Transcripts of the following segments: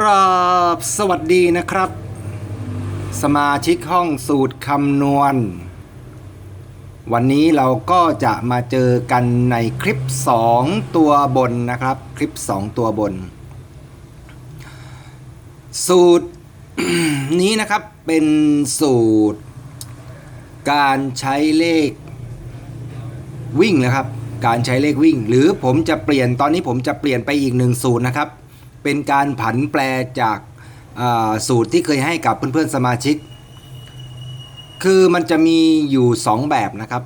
ครับ สวัสดีนะครับ สมาชิกห้องสูตรคำนวณ วันนี้เราก็จะมาเจอกันในคลิป 2 ตัวบนนะครับ คลิป 2 ตัวบน สูตรนี้นะครับเป็นสูตร การใช้เลขวิ่งนะครับ การใช้เลขวิ่ง หรือผมจะเปลี่ยนตอนนี้ผมจะเปลี่ยนไปอีกหนึ่งสูตรนะครับ เป็นการผันแปลจากสูตรที่เคยให้กับเพื่อนๆสมาชิก คือมันจะมีอยู่ 2 แบบนะครับ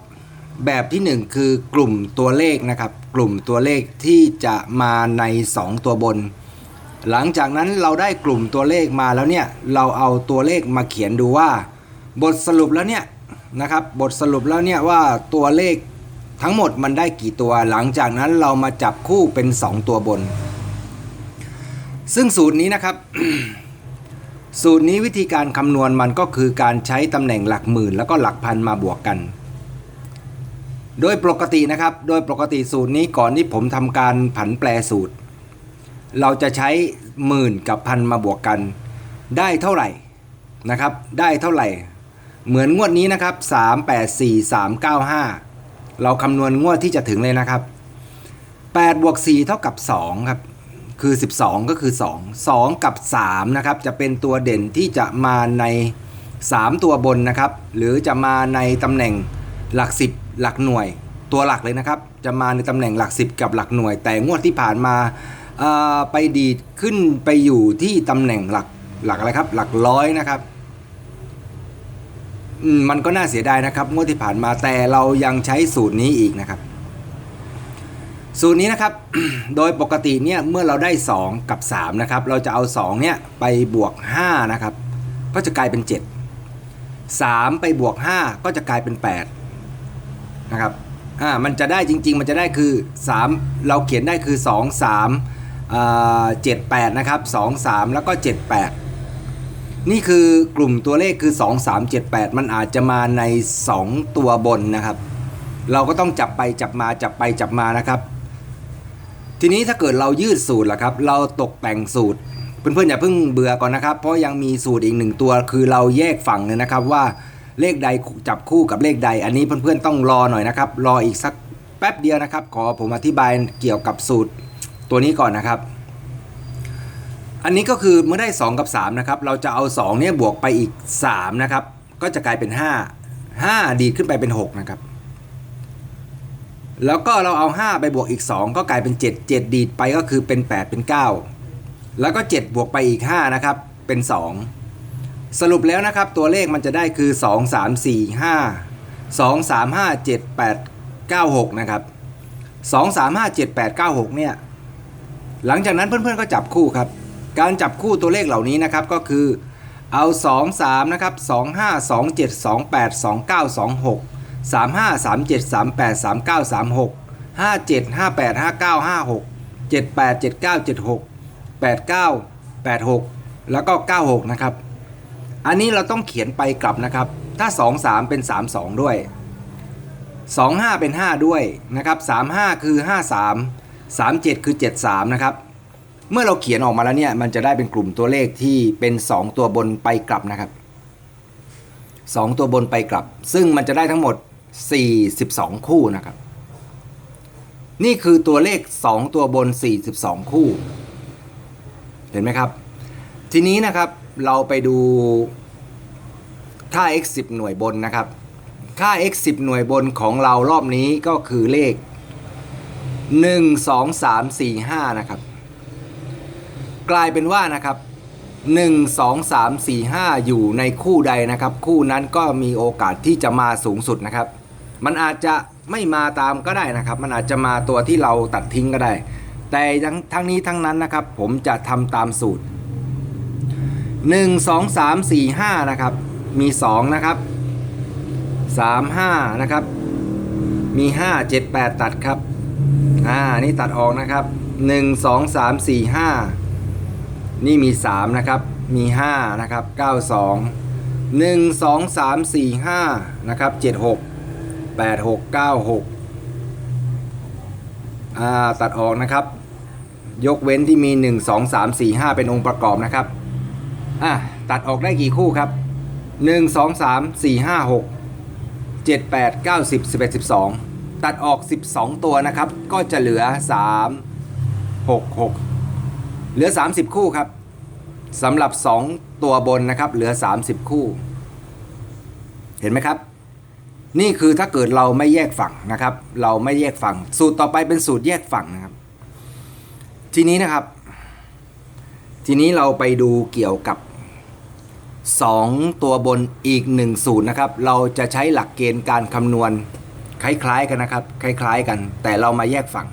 แบบที่ 1 คือกลุ่มตัวเลขนะครับ กลุ่มตัวเลขที่จะมาใน 2 ตัวบน หลังจากนั้นเราได้กลุ่มตัวเลขมาแล้วเนี่ย เราเอาตัวเลขมาเขียนดูว่า บทสรุปแล้วเนี่ยนะครับ บทสรุปแล้วเนี่ยว่าตัวเลขทั้งหมดมันได้กี่ตัว หลังจากนั้นเรามาจับคู่เป็น 2 ตัวบน ซึ่งสูตรนี้นะครับ สูตรนี้วิธีการคำนวณมันก็คือการใช้ตำแหน่งหลักหมื่น แล้วก็หลักพันมาบวกกัน โดยปกตินะครับ โดยปกติสูตรนี้ก่อนที่ผมทำการผันแปลสูตร เราจะใช้หมื่นกับพันมาบวกกัน ได้เท่าไหร่นะครับ ได้เท่าไหร่ เหมือนงวดนี้นะครับ 3 8 4 3 9 5 เราคำนวณงวดที่จะถึงเลยนะครับ8บวก4เท่ากับ2ครับ คือ 12 ก็คือ 2 2 กับ 3 นะครับ จะเป็นตัวเด่นที่จะมาใน 3 ตัวบนนะครับ หรือจะมาในตำแหน่งหลัก 10 หลักหน่วย ตัวหลักเลยนะครับ จะมาในตำแหน่งหลัก 10 กับหลักหน่วย แต่งวดที่ผ่านมาไปดีดขึ้นไปอยู่ที่ตำแหน่งหลักหลักอะไรครับ หลักร้อยนะครับมันก็น่าเสียดายนะครับงวดที่ผ่านมาแต่เรายังใช้สูตรนี้อีกนะครับ สูตรนี้นะครับ โดยปกติเนี่ยเมื่อเราได้ 2 กับ3นะครับ เราจะเอา 2 เนี่ยไปบวก 5 นะครับ ก็จะกลายเป็น 7 3 ไปบวก 5 ก็จะกลายเป็น 8 นะครับ อ่า มันจะได้จริง ๆ มันจะได้คือ 3 เราเขียนได้คือ 2 3อ่า7 8 นะครับ 2 3 แล้วก็ 7 8 นี่คือกลุ่มตัวเลขคือ 2 3 7 8 มันอาจจะมาใน 2 ตัวบนนะครับ เราก็ต้องจับไปจับมาจับไปจับมานะครับ ทีนี้ถ้าเกิดเรายืดสูตรล่ะครับ เราตกแต่งสูตร เพื่อนๆอย่าเพิ่งเบื่อก่อนนะครับ เพราะยังมีสูตรอีกหนึ่งตัว คือเราแยกฝั่งเลยนะครับว่าเลขใดจับคู่กับเลขใด อันนี้เพื่อนๆต้องรอหน่อยนะครับ รออีกสักแป๊บเดียวนะครับ ขอผมอธิบายเกี่ยวกับสูตรตัวนี้ก่อนนะครับ อันนี้ก็คือเมื่อได้ 2 กับ3นะครับ เราจะเอา 2 เนี่ยบวกไปอีก3นะครับ ก็จะกลายเป็น 5 5 ดีขึ้นไปเป็น 6 นะครับ แล้วก็เราเอา 5 ไปบวกอีก 2 ก็กลายเป็น 7 7 ดีดไปก็คือเป็น 8 เป็น 9 แล้วก็ 7 บวกไปอีก 5 นะครับ เป็น 2 สรุปแล้วนะครับ ตัวเลขมันจะได้คือ 2 3 4 5 2 3 5 7 8 9 6 นะครับ 2 3 5 7 8 9 6 เนี่ย หลังจากนั้นเพื่อนๆก็จับคู่ครับ การจับคู่ตัวเลขเหล่านี้นะครับก็คือเอา 2 3 นะครับ 2 5 2 7 2 8 2 9 2 6 3 5 3 7 3 8 3 9 3 6 5 7 5 8 5 9 5 6 7 8 7 9 7 6 8 9 8 6 แล้วก็ 96 นะครับ อันนี้เราต้องเขียนไปกลับนะครับ ถ้า 2 3 เป็น 3 2 ด้วย 2 5 เป็น 5 ด้วยนะครับ 3 5 คือ 5 3 3 7 คือ 7 3 นะครับ เมื่อเราเขียนออกมาแล้วเนี่ย มันจะได้เป็นกลุ่มตัวเลขที่เป็น 2 ตัวบนไปกลับนะครับ 2 ตัวบนไปกลับ ซึ่งมันจะได้ทั้งหมด 42 คู่นะครับ นี่คือตัวเลข 2 ตัวบน 42 คู่ เห็นไหมครับ ทีนี้นะครับเราไปดูค่า x 10หน่วยบนนะครับ ค่า x 10หน่วยบนของเรารอบนี้ก็คือเลข 1 2 3 4 5 นะครับ กลายเป็นว่านะครับ 1 2 3 4 5 อยู่ในคู่ใดนะครับ คู่นั้นก็มีโอกาสที่จะมาสูงสุดนะครับ มันอาจจะไม่มาตามก็ได้นะครับ มันอาจจะมาตัวที่เราตัดทิ้งก็ได้ แต่ทั้งนี้ทั้งนั้นนะครับ ผมจะทำตามสูตร 1 2 3 4 5 นะครับ มี 2 นะครับ 3 5 นะครับ มี 5 7 8 ตัดครับอ่านี่ตัดออกนะครับ 1 2 3 4 5 นี่มี 3 นะครับ มี 5 นะครับ 9 2 1 2 3 4 5 นะครับ 7 8 6 9 6อ่าตัดออกนะครับ ยกเว้นที่มี 1 2 3 4 5 เป็นองค์ประกอบนะครับอะตัดออกได้กี่คู่ครับ 1 2 3 4 5 6 7 8 9 10 11 12 ตัดออก 12 ตัวนะครับ ก็จะเหลือ 3 6 6 เหลือ 30 คู่ครับสำหรับ 2 ตัวบนนะครับ เหลือ 30 คู่ เห็นไหมครับ นี่คือถ้าเกิดเราไม่แยกฝั่งนะครับ เราไม่แยกฝั่ง สูตรต่อไปเป็นสูตรแยกฝั่งนะครับ ทีนี้นะครับ ทีนี้เราไปดูเกี่ยวกับ 2 ตัวบนอีก 1 สูตรนะครับ เราจะใช้หลักเกณฑ์การคำนวณคล้ายๆกันนะครับ คล้าย ๆ กัน แต่เรามาแยกฝั่ง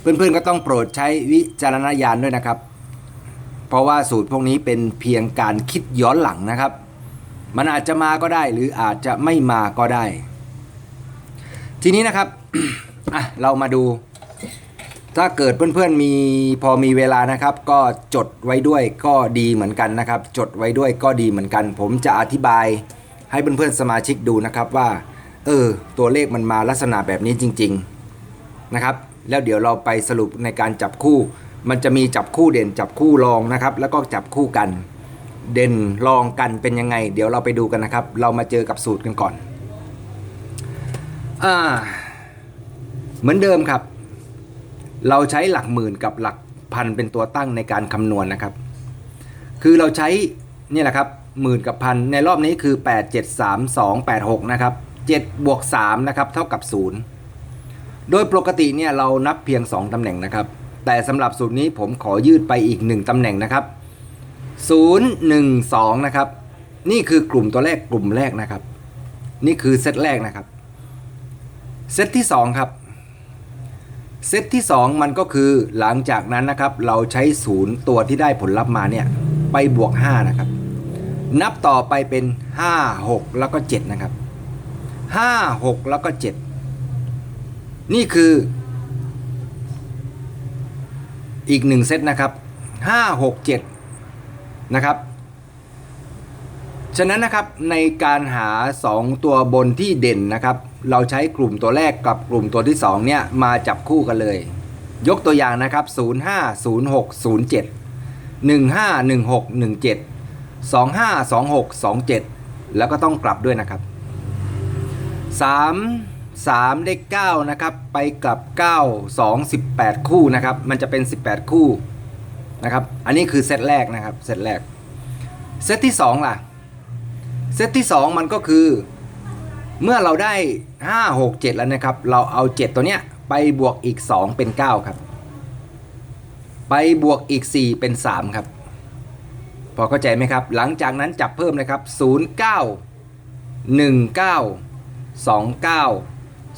เพื่อนๆก็ต้องโปรดใช้วิจารณญาณด้วยนะครับ เพราะว่าสูตรพวกนี้เป็นเพียงการคิดย้อนหลังนะครับ มันอาจจะมาก็ได้หรืออาจจะไม่มาก็ได้ ทีนี้นะครับอะเรามาดู ถ้าเกิดเพื่อนๆมีพอมีเวลานะครับ ก็จดไว้ด้วยก็ดีเหมือนกันนะครับ จดไว้ด้วยก็ดีเหมือนกัน ผมจะอธิบายให้เพื่อนๆสมาชิกดูนะครับว่า เออ ตัวเลขมันมาลักษณะแบบนี้จริง ๆนะครับ แล้วเดี๋ยวเราไปสรุปในการจับคู่ มันจะมีจับคู่เด่นจับคู่รองนะครับ แล้วก็จับคู่กัน เด่นรองกันเป็นยังไง เดี๋ยวเราไปดูกันนะครับ เรามาเจอกับสูตรกันก่อนอ่าเหมือนเดิมครับ เราใช้หลักหมื่นกับหลักพันเป็นตัวตั้งในการคำนวณนะครับ คือเราใช้นี่แหละครับหมื่นกับพันในรอบนี้คือ 8 7 3 2 8 6 นะครับ 7 บวก 3 นะครับ เท่ากับ 0 โดยปกติเนี่ยเรานับเพียง 2 ตำแหน่งนะครับ แต่สำหรับสูตรนี้ผมขอยืดไปอีก 1 ตำแหน่งนะครับ 0 1 2 นะครับ นี่คือกลุ่มตัวแรกกลุ่มแรกนะครับ นี่คือเซตแรกนะครับ เซตที่ 2 ครับ เซตที่ 2 มันก็คือหลังจากนั้นนะครับ เราใช้ศูนย์ตัวที่ได้ผลลัพธ์มาเนี่ย ไปบวก 5 นะครับ นับต่อไปเป็น 5 6 แล้วก็ 7 นะครับ 5 6 แล้วก็ 7 นี่คือ อีก 1 เซตนะครับ 5 6 7 นะครับ ฉะนั้นนะครับในการหา 2 ตัวบนที่เด่นนะครับ เราใช้กลุ่มตัวแรกกับกลุ่มตัวที่2เนี่ยมาจับคู่กันเลย ยกตัวอย่างนะครับ 05 06 07 15 16 17 25 26 27 แล้วก็ต้องกลับด้วยนะครับ 3 3 ได้9นะครับ ไปกลับ 9 2 18 คู่นะครับ มันจะเป็น 18 คู่ นะครับ อันนี้คือเซตแรกนะครับ เซตแรก เซตที่2ล่ะ เซตที่ 2 มันก็คือ เมื่อเราได้ 5 6 7 แล้วนะครับ เราเอา 7 ตัวเนี้ยไปบวกอีก 2 เป็น 9 ครับ ไปบวกอีก 4 เป็น 3 ครับ พอเข้าใจไหมครับ หลังจากนั้นจับเพิ่มนะครับ 0 9 1 9 2 9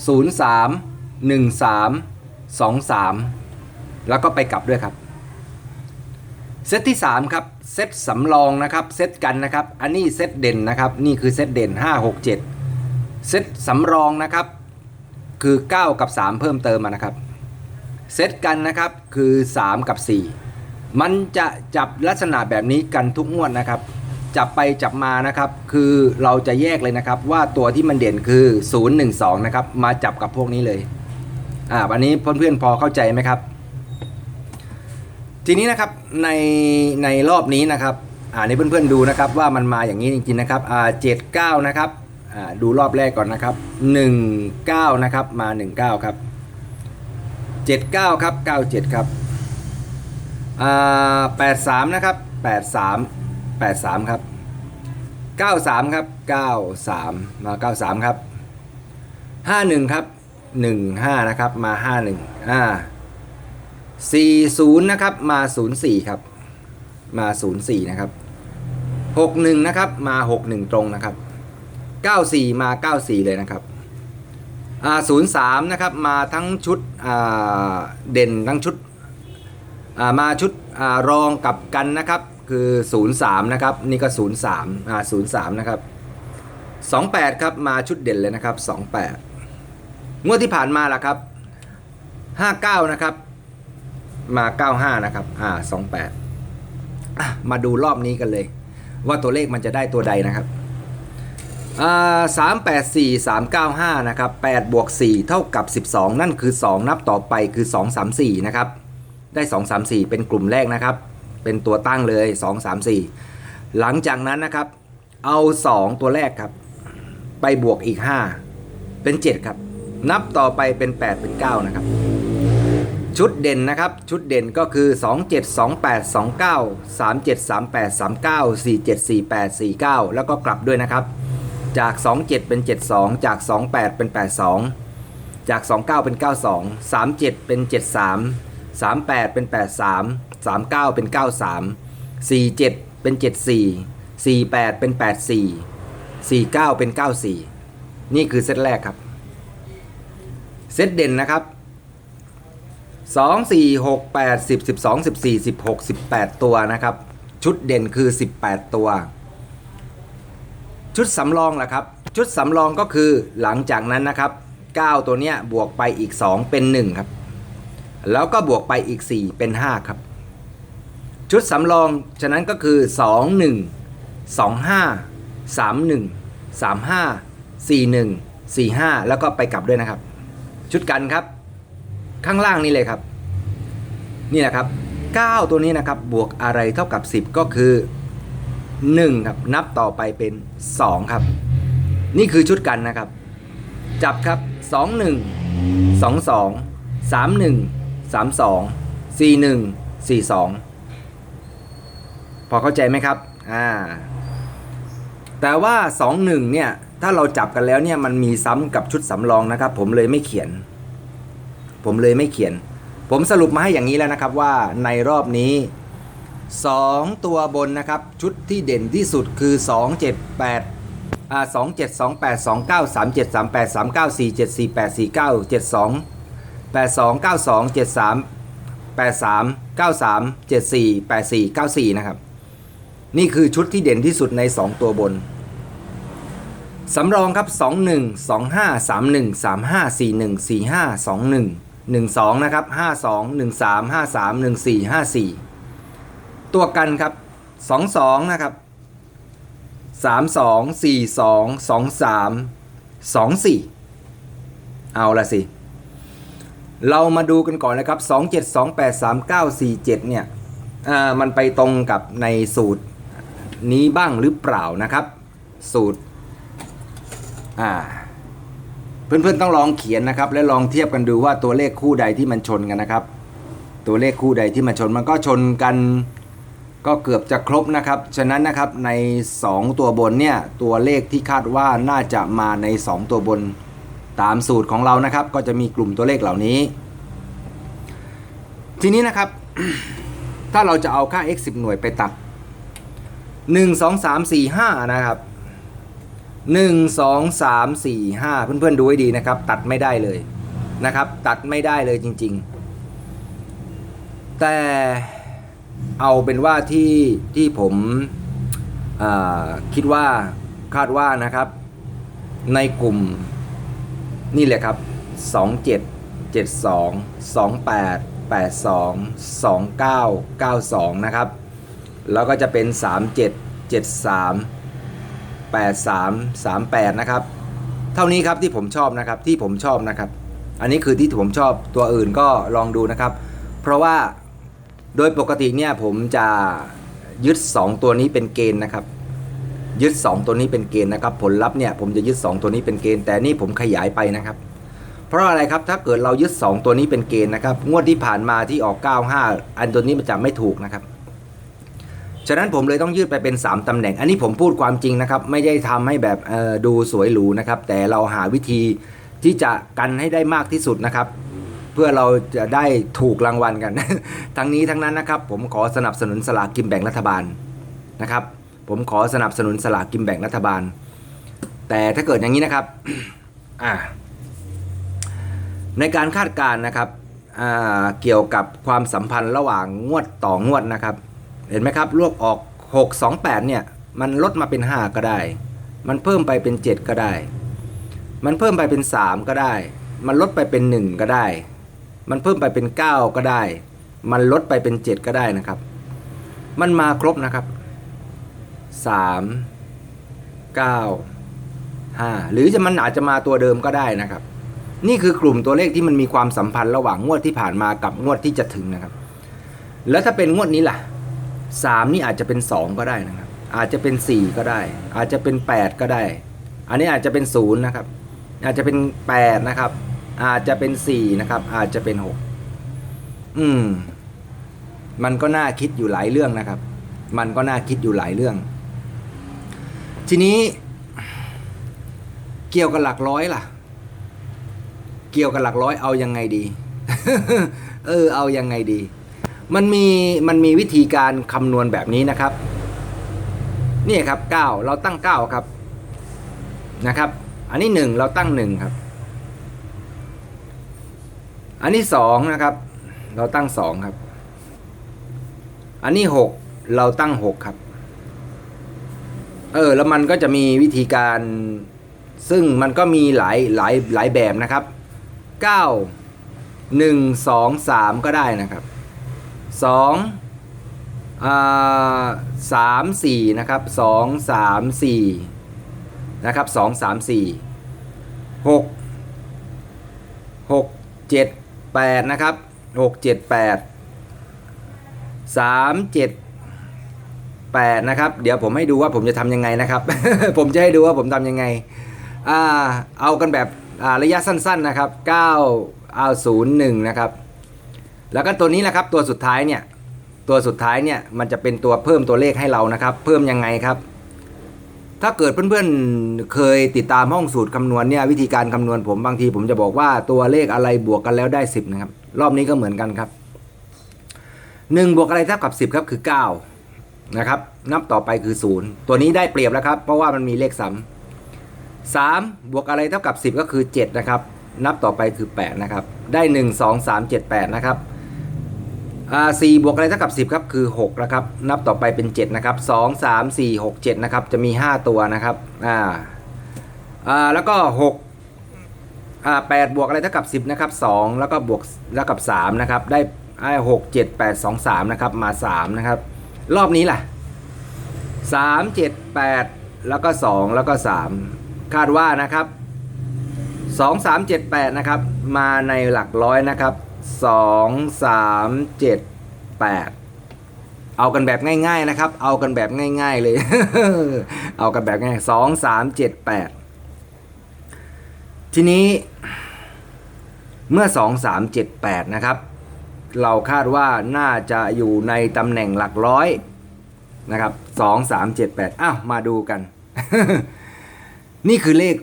0 3 1 3 2 3 แล้วก็ไปกลับด้วยครับ เซตที่ 3 ครับ เซตสำรองนะครับ เซตกันนะครับ อันนี้เซตเด่นนะครับ นี่คือเซตเด่น 5 6 7 เซตสำรองนะครับ คือ 9 กับ 3 เพิ่มเติมมานะครับ เซตกันนะครับ คือ 3 กับ 4 มันจะจับลักษณะแบบนี้กันทุกงวดนะครับ จับไปจับมานะครับ คือเราจะแยกเลยนะครับ ว่าตัวที่มันเด่นคือ 0 1 2 นะครับ มาจับกับพวกนี้เลย อ่า วันนี้เพื่อนๆพอเข้าใจไหมครับ ทีนี้นะครับในในรอบนี้นะครับอ่านี่เพื่อนๆดูนะครับว่ามันมาอย่างนี้จริงๆนะครับอ่าเจ็ดเก้านะครับอ่าดูรอบแรกก่อนนะครับหนึ่งเก้านะครับมาหนึ่งเก้าครับเจ็ดเก้าครับเก้าเจ็ดครับอ่าแปดสามนะครับแปดสามแปดสามครับเก้าสามครับเก้าสามมาเก้าสามครับห้าหนึ่งครับหนึ่งห้านะครับมาห้าหนึ่งอ่า 40 นะครับ มา 04 ครับ มา 04 นะครับ 61 นะครับ มา 61 ตรงนะครับ 94 มา 94 เลยนะครับอ่า03 นะครับ มาทั้งชุดอ่าเด่นทั้งชุดอ่ามาชุดอ่ารองกับกันนะครับ คือ 03 นะครับ นี่ก็ 03อ่า03 นะครับ 28 ครับ มาชุดเด่นเลยนะครับ 28 งวดที่ผ่านมาล่ะครับ 59 นะครับ มา 95 นะครับ อ่า 28 มาดูรอบนี้กันเลย ว่าตัวเลขมันจะได้ตัวใดนะครับอ่า384 395นะครับ8บวก4เท่ากับ12นั่นคือ2นับต่อไปคือ2 3 4นะครับ ได้2 3 4เป็นกลุ่มแรกนะครับ เป็นตัวตั้งเลย2 3 4หลังจากนั้นนะครับ เอา2ตัวแรกครับ ไปบวกอีก5เป็น7ครับ นับต่อไปเป็น8เป็น9นะครับ ชุดเด่นนะครับ ชุดเด่นก็คือ 2 7 2 8 2 9 3 7 3 8 3 9 4 7 4 8 4 9 แล้วก็กลับด้วยนะครับ จาก 2 7 เป็น 7 2 จาก 2 8 เป็น 8 2 จาก 2 9 เป็น 9 2 3 7 เป็น 7 3 3 8 เป็น 8 3 3 9 เป็น 9 3 4 7 เป็น 7 4 4 8 เป็น 8 4 4 9 เป็น 9 4 นี่คือเซตแรกครับ เซตเด่นนะครับ สองสี่หกแปดสิบสิบสองสิบสี่สิบหกสิบแปดตัวนะครับ ชุดเด่นคือสิบแปดตัว ชุดสำรองล่ะครับ ชุดสำรองก็คือหลังจากนั้นนะครับ 9 ตัวเนี้ยบวกไปอีก 2 เป็น 1 ครับ แล้วก็บวกไปอีก 4 เป็น 5 ครับ ชุดสำรองฉะนั้นก็คือ 2 1 2 5 3 1 3 5 4 1 4 5 แล้วก็ไปกลับด้วยนะครับ ชุดกันครับ ข้างล่างนี่เลยครับ นี่แหละครับ 9 ตัวนี้นะครับ บวกอะไรเท่ากับ 10 ก็คือ 1 ครับ นับต่อไปเป็น 2 ครับ นี่คือชุดกันนะครับ จับครับ 2 1 2 2 3 1 3 2 4 1 4 2 พอเข้าใจไหมครับ อ่า แต่ว่า 2 1 เนี่ย ถ้าเราจับกันแล้วเนี่ย มันมีซ้ำกับชุดสำรองนะครับ ผมเลยไม่เขียน ผมเลยไม่เขียน ผมสรุปมาให้อย่างนี้แล้วนะครับว่าในรอบนี้ 2 ตัวบนนะครับ ชุดที่เด่นที่สุดคือ 2 7 8อ่า2 7 2 8 2 9 3 7 3 8 3 9 4 7 4 8 4 9 7 2 8 2 9 2 7 3 8 3 9 3 7 4 8 4 9 4 นะครับ นี่คือชุดที่เด่นที่สุดใน 2 ตัวบนสำรองครับ 2 1 2 5 3 1 35 41 45 21 12 นะครับ 5 2 1 3 5 3 1 4 5 4 ตัวกันครับ 2 2 นะครับ 3 2 4 2 2 3 2 4 เอาละสิ เรามาดูกันก่อนนะครับ 2 7 2 8 3 9 4 7 เนี่ยมันไปตรงกับในสูตรนี้บ้างหรือเปล่านะครับ สูตร อ่า เพื่อนๆต้องลองเขียนนะครับ และลองเทียบกันดูว่าตัวเลขคู่ใดที่มันชนกันนะครับ ตัวเลขคู่ใดที่มันชนมันก็ชนกันก็เกือบจะครบนะครับ ฉะนั้นนะครับใน 2 ตัวบนเนี่ยตัวเลขที่คาดว่าน่าจะมาใน 2 ตัวบนตามสูตรของเรานะครับ ก็จะมีกลุ่มตัวเลขเหล่านี้ ทีนี้นะครับ ถ้าเราจะเอาค่า x 10 หน่วยไปตัด 1 2 3 4 5 นะครับ 1 2 3 4 5 เพื่อนๆดูให้ดีนะครับ ตัดไม่ได้เลยนะครับ ตัดไม่ได้เลยจริง ๆ แต่เอาเป็นว่าที่ที่ผมคิดว่าคาดว่านะครับ ในกลุ่มนี่แหละครับ 27 72 28 82 29 92 นะครับ แล้วก็จะเป็น 37 73 8338 นะครับ เท่านี้ครับที่ผมชอบนะครับที่ผมชอบนะครับ อันนี้คือที่ผมชอบตัวอื่นก็ลองดูนะครับ เพราะว่าโดยปกติเนี่ยผมจะยึด 2 ตัวนี้เป็นเกณฑ์นะครับยึด 2 ตัวนี้เป็นเกณฑ์นะครับ ผลลัพธ์เนี่ยผมจะยึด 2 ตัวนี้เป็นเกณฑ์แต่นี่ผมขยายไปนะครับ เพราะอะไรครับถ้าเกิดเรายึด 2 ตัวนี้เป็นเกณฑ์นะครับ งวดที่ผ่านมาที่ออก 95 อันตัวนี้มันจะไม่ถูกนะครับ ฉะนั้นผมเลยต้องยืดไปเป็น 3ตำแหน่ง อันนี้ผมพูดความจริงนะครับ ไม่ได้ทำให้แบบดูสวยหรูนะครับ แต่เราหาวิธีที่จะกันให้ได้มากที่สุดนะครับ เพื่อเราจะได้ถูกรางวัลกัน ทั้งนี้ทั้งนั้นนะครับ ผมขอสนับสนุนสลากกินแบ่งรัฐบาลนะครับ ผมขอสนับสนุนสลากกินแบ่งรัฐบาล แต่ถ้าเกิดอย่างนี้นะครับในการคาดการณ์นะครับเกี่ยวกับความสัมพันธ์ระหว่างงวดต่องวดนะครับ เห็นไหมครับรวบออก 6 2 8 เนี่ย มันลดมาเป็น 5 ก็ได้ มันเพิ่มไปเป็น 7 ก็ได้ มันเพิ่มไปเป็น 3 ก็ได้ มันลดไปเป็น 1 ก็ได้ มันเพิ่มไปเป็น 9 ก็ได้ มันลดไปเป็น 7 ก็ได้นะครับ มันมาครบนะครับ 3 9 5 หรือจะมันอาจจะมาตัวเดิมก็ได้นะครับ นี่คือกลุ่มตัวเลขที่มันมีความสัมพันธ์ระหว่างงวดที่ผ่านมากับงวดที่จะถึงนะครับ แล้วถ้าเป็นงวดนี้ล่ะ สามนี่อาจจะเป็นสองก็ได้นะครับ อาจจะเป็นสี่ก็ได้ อาจจะเป็นแปดก็ได้ อันนี้อาจจะเป็นศูนย์นะครับ อาจจะเป็นแปดนะครับ อาจจะเป็นสี่นะครับ อาจจะเป็นหกอืม มันก็น่าคิดอยู่หลายเรื่องนะครับ มันก็น่าคิดอยู่หลายเรื่อง ทีนี้ เกี่ยวกับหลักร้อยล่ะ เกี่ยวกับหลักร้อยเอายังไงดี เออ เอายังไงดี มันมีมันมีวิธีการคำนวณแบบนี้นะครับ นี่ครับเก้าเราตั้งเก้าครับนะครับ อันนี้หนึ่งเราตั้งหนึ่งครับ อันนี้สองนะครับ เราตั้งสองครับ อันนี้หกเราตั้งหกครับ เออ แล้วมันก็จะมีวิธีการ ซึ่งมันก็มีหลายหลายหลายแบบนะครับเก้าหนึ่งสองสามก็ได้นะครับ สองอ่าสามสี่นะครับสองสามสี่นะครับสองสามสี่หกหกเจ็ดแปดนะครับหกเจ็ดแปดสามเจ็ดแปดนะครับ เดี๋ยวผมให้ดูว่าผมจะทำยังไงนะครับ ผมจะให้ดูว่าผมทำยังไงอ่าเอากันแบบระยะสั้นๆนะครับ9เอา01นะครับ แล้วก็ตัวนี้นะครับตัวสุดท้ายเนี่ยตัวสุดท้ายเนี่ยมันจะเป็นตัวเพิ่มตัวเลขให้เรานะครับ เพิ่มยังไงครับ ถ้าเกิดเพื่อนๆเคยติดตามห้องสูตรคำนวณเนี่ยวิธีการคำนวณผมบางทีผมจะบอกว่าตัวเลขอะไรบวกกันแล้วได้ 10นะครับรอบนี้ก็เหมือนกันครับ 1 บวกอะไรเท่ากับ 10ครับคือ9นะครับนับต่อไปคือ 0 ตัวนี้ได้เปรียบแล้วครับ เพราะว่ามันมีเลขซ้ำ3บวกอะไรเท่ากับ 10 ก็คือ7นะครับนับต่อไปคือ 8 นะครับ ได้ 1 2 3 7 8 นะครับ อ่บวกอะไรเท่ากับ 10 ครับ คือ 6 นะครับ นับต่อไปเป็น 7 นะครับ 2 3 4 6 7 นะครับ จะมี 5 ตัวนะครับ อ่า อ่า แล้วก็ 6 อ่า8บวกอะไรเท่ากับ 10 นะครับ 2 แล้วก็บวกแล้วกับ 3 นะครับ ได้ไอ้6 7 8 2 3นะครับ มา 3 นะครับ รอบนี้ล่ะ 3 7 8 แล้วก็ 2 แล้วก็ 3 คาดว่านะครับ 2 3 7 8 นะครับ มาในหลักร้อยนะครับ 2 3 7 8เจ็ดแปดเอากันแบบง่าย ๆนะครับ เอากันแบบง่าย ๆเลย เอากันแบบง่าย2 3 7 8ทีนี้เมื่อ 2 3 7 8 นะครับ เราคาดว่าน่าจะอยู่ในตำแหน่งหลักร้อยนะครับสองสามเจ็ดแปดอ้าว มาดูกัน นี่คือเลข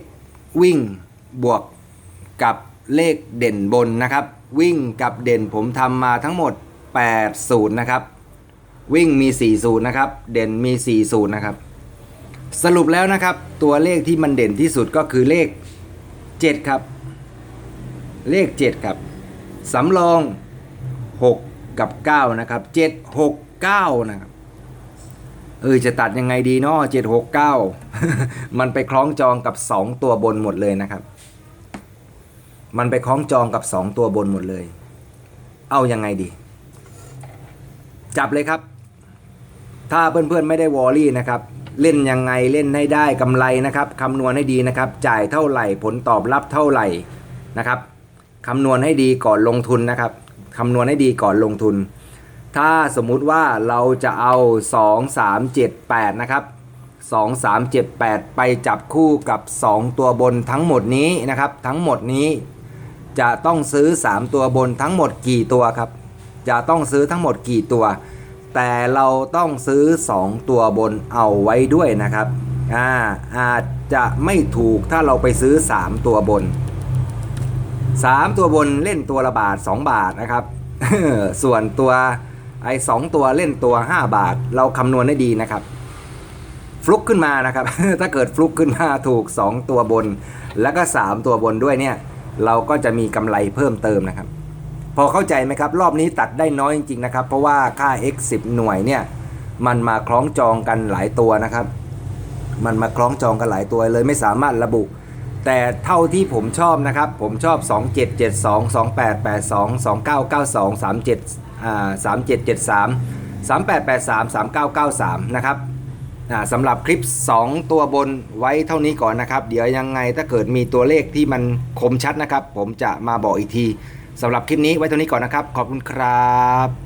วิ่งบวกกับเลขเด่นบนนะครับ วิ่งกับเด่นผมทำมาทั้งหมด 8 สูตรนะครับ วิ่งมี 4 สูตรนะครับ เด่นมี 4 สูตรนะครับ สรุปแล้วนะครับ ตัวเลขที่มันเด่นที่สุดก็คือเลข 7 ครับ เลข 7 ครับสำรอง 6 กับ 9 นะครับ 7 6 9 นะครับเออจะตัดยังไงดีเนาะเจ็ดหกเก้ามันไปคล้องจองกับสองตัวบนหมดเลยนะครับ มันไปคล้องจองกับสองตัวบนหมดเลย เอายังไงดี จับเลยครับ ถ้าเพื่อนๆไม่ได้วอรี่นะครับ เล่นยังไงเล่นให้ได้กำไรนะครับคำนวณให้ดีนะครับ จ่ายเท่าไหร่ผลตอบรับเท่าไหร่นะครับคำนวณให้ดีก่อนลงทุนนะครับคำนวณให้ดีก่อนลงทุน ถ้าสมมุติว่าเราจะเอา 2 3 7 8 นะครับ 2 3 7 8 ไปจับคู่กับ 2 ตัวบนทั้งหมดนี้นะครับ ทั้งหมดนี้ จะต้องซื้อ 3 ตัวบนทั้งหมดกี่ตัวครับ จะต้องซื้อทั้งหมดกี่ตัว แต่เราต้องซื้อ 2 ตัวบนเอาไว้ด้วยนะครับอ่าอาจจะไม่ถูกถ้าเราไปซื้อ 3 ตัวบน 3 ตัวบนเล่นตัวละบาท 2 บาทนะครับ ส่วนตัวไอ้สองตัวเล่นตัว 5 บาท เราคำนวณได้ดีนะครับฟลุกขึ้นมานะครับ ถ้าเกิดฟลุกขึ้นมาถูก 2 ตัวบน แล้วก็ 3 ตัวบนด้วยเนี่ย เราก็จะมีกำไรเพิ่มเติมนะครับ พอเข้าใจไหมครับ รอบนี้ตัดได้น้อยจริงๆนะครับ เพราะว่าค่า x 10 หน่วยเนี่ยมันมาคล้องจองกันหลายตัวนะครับ มันมาคล้องจองกันหลายตัวเลยไม่สามารถระบุ แต่เท่าที่ผมชอบนะครับ ผมชอบ 2772 2882 2992 37อ่า3773 3883 3993 นะครับ นะสำหรับคลิป 2 ตัวบนไว้เท่านี้ก่อนนะครับ เดี๋ยวยังไงถ้าเกิดมีตัวเลขที่มันคมชัดนะครับ ผมจะมาบอกอีกทีสำหรับคลิปนี้ไว้เท่านี้ก่อนนะครับ ขอบคุณครับ